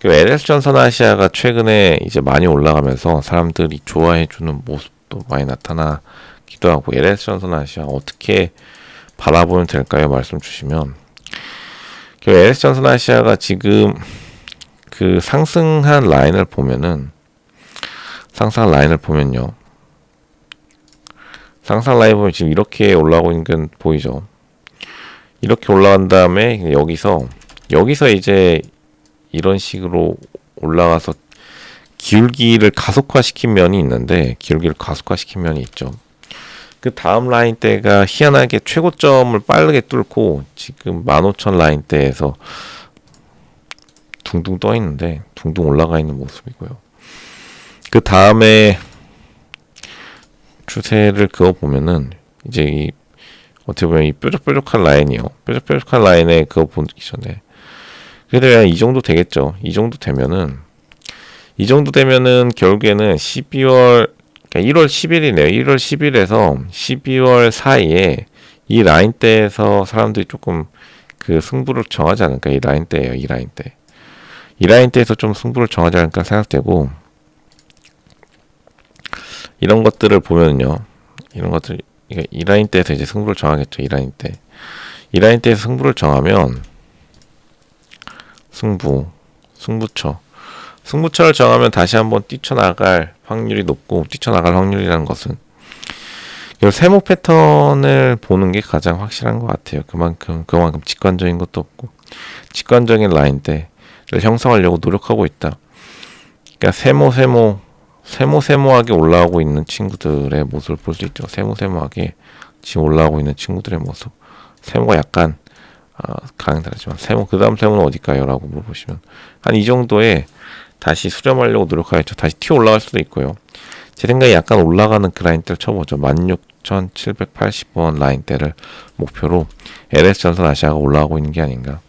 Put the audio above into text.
그 LS 전선 아시아가 최근에 이제 많이 올라가면서 사람들이 좋아해 주는 모습도 많이 나타나기도 하고 LS 전선 아시아 어떻게 바라보면 될까요? 말씀 주시면 그 LS 전선 아시아가 지금 그 상승한 라인을 보면은 상승한 라인을 보면요. 상승 라인 보면 지금 이렇게 올라오고 있는 건 보이죠? 이렇게 올라간 다음에 여기서 여기서 이제 이런 식으로 올라가서 기울기를 가속화시킨 면이 있는데 기울기를 가속화시킨 면이 있죠. 그 다음 라인 대가 희한하게 최고점을 빠르게 뚫고 지금 15,000 라인 대에서 둥둥 떠 있는데 둥둥 올라가 있는 모습이고요. 그 다음에 추세를 그어 보면은 이제 이 어떻게 보면 이 뾰족뾰족한 라인이요. 뾰족뾰족한 라인에 그거 보기 전에 그래도 이 정도 되겠죠. 이 정도 되면은 이 정도 되면은 결국에는 12월 그러니까 1월 10일이네요. 1월 10일에서 12월 사이에 이 라인대에서 사람들이 조금 그 승부를 정하지 않을까 이 라인대예요. 이 라인대. 이 라인대에서 좀 승부를 정하지 않을까 생각되고 이런 것들을 보면요. 이런 것들 이게 이 라인대에서 이제 승부를 정하겠죠. 이 라인대. 이 라인대에서 승부를 정하면 승부, 승부처. 승부처를 정하면 다시 한번 뛰쳐나갈 확률이 높고 뛰쳐나갈 확률이라는 것은 이 세모 패턴을 보는 게 가장 확실한 것 같아요. 그만큼 그만큼 직관적인 것도 없고 직관적인 라인대를 형성하려고 노력하고 있다. 그러니까 세모 세모 세모 세모하게 올라오고 있는 친구들의 모습을 볼 수 있죠. 세모 세모하게 지금 올라오고 있는 친구들의 모습. 세모가 약간 어, 강행 다르지만 세모 그 다음 세모는 어디까요?라고 물어보시면 한 이 정도에 다시 수렴하려고 노력하겠죠. 다시 튀어 올라갈 수도 있고요. 제 생각에 약간 올라가는 그 라인대를 쳐보죠. 16,780원 라인대를 목표로 LS 전선 아시아가 올라가고 있는 게 아닌가.